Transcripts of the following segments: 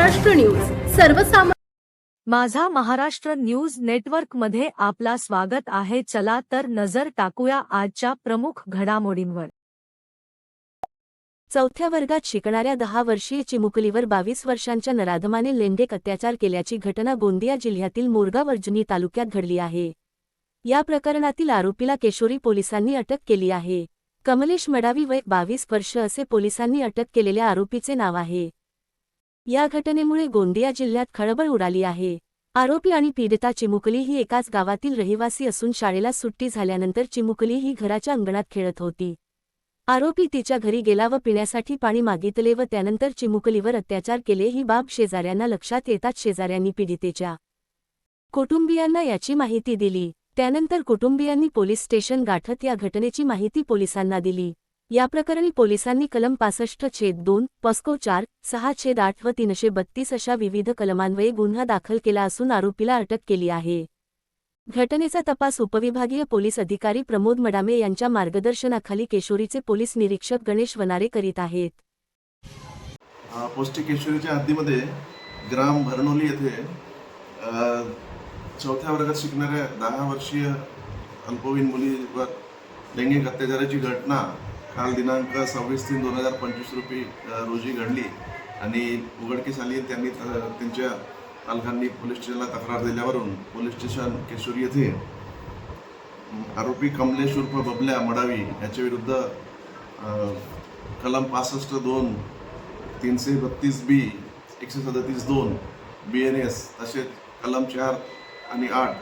Maharashtra news. सर्वसामान्य माझा Maharashtra news नेटवर्कमध्ये आपला स्वागत आहे. चला तर नजर टाकूया आजच्या प्रमुख घडामोडींवर. चौथ्या वर्गात शिकणाऱ्या दहा वर्षीय चिमुकलीवर बावीस वर्षांच्या नराधमाने लेंडेक अत्याचार केल्याची घटना गोंदिया जिल्ह्यातील मोरगाव अर्जुनी तालुक्यात घडली आहे. या प्रकरणातील आरोपीला केशोरी पोलिसांनी अटक केली आहे. कमलेश मडावी वय बावीस वर्ष असे पोलिसांनी अटक केलेल्या आरोपीचे नाव आहे. या घटनेमुळे गोंदिया जिल्ह्यात खळबळ उडाली आहे. आरोपी आणि पीडिता चिमुकली ही एकाच गावातील रहिवासी असून शाळेला सुट्टी झाल्यानंतर चिमुकली ही घराच्या अंगणात खेळत होती. आरोपी तिच्या घरी गेला व पिण्यासाठी पाणी मागितले व त्यानंतर चिमुकलीवर अत्याचार केले ही बाब शेजाऱ्यांना लक्षात येताच शेजाऱ्यांनी पीडितेच्या कुटुंबियांना याची माहिती दिली. त्यानंतर कुटुंबियांनी पोलीस स्टेशन गाठत या घटनेची माहिती पोलिसांना दिली. या प्रकरणी पोलिसांनी कलम पासष्ट छेद दोन पॉस्को चार सहा छेद आठ व तीनशे बत्तीस अशा विविध कलमान्वये गुन्हा दाखल केला असून आरोपीला अटक केली आहे. घटनेचा तपास उपविभागीय पोलीस अधिकारी प्रमोद मडामे यांच्या मार्गदर्शनाखाली केशोरीचे पोलीस निरीक्षक गणेश वनारे करीत आहेत. पोस्टी केशोरीच्या हद्दीमध्ये ग्राम भरणोली येथे चौथ्या वर्गात शिकणाऱ्या दहा वर्षीय अल्पवयीन मुलीवर लैंगिक अत्याचाराची घटना काल दिनांक सव्वीस तीन दोन हजार पंचवीस रोजी रोजी घडली. आणि उघडकीस आली त्यांनी त्यांच्या पालकांनी पोलीस स्टेशनला तक्रार दिल्यावरून पोलीस स्टेशन केशोर येथे आरोपी कमलेश उर्फ बबल्या मडावी याच्या विरुद्ध कलम पासष्ट दोन तीनशे बत्तीस बी एकशे सदतीस दोन बी एन एस तसेच कलम चार आणि आठ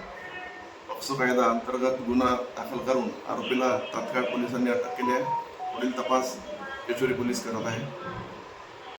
पॉक्सो कायदा अंतर्गत गुन्हा दाखल करून आरोपीला तात्काळ पोलिसांनी अटक केली आहे. पुढील तपास केशोरी पोलीस करत आहे.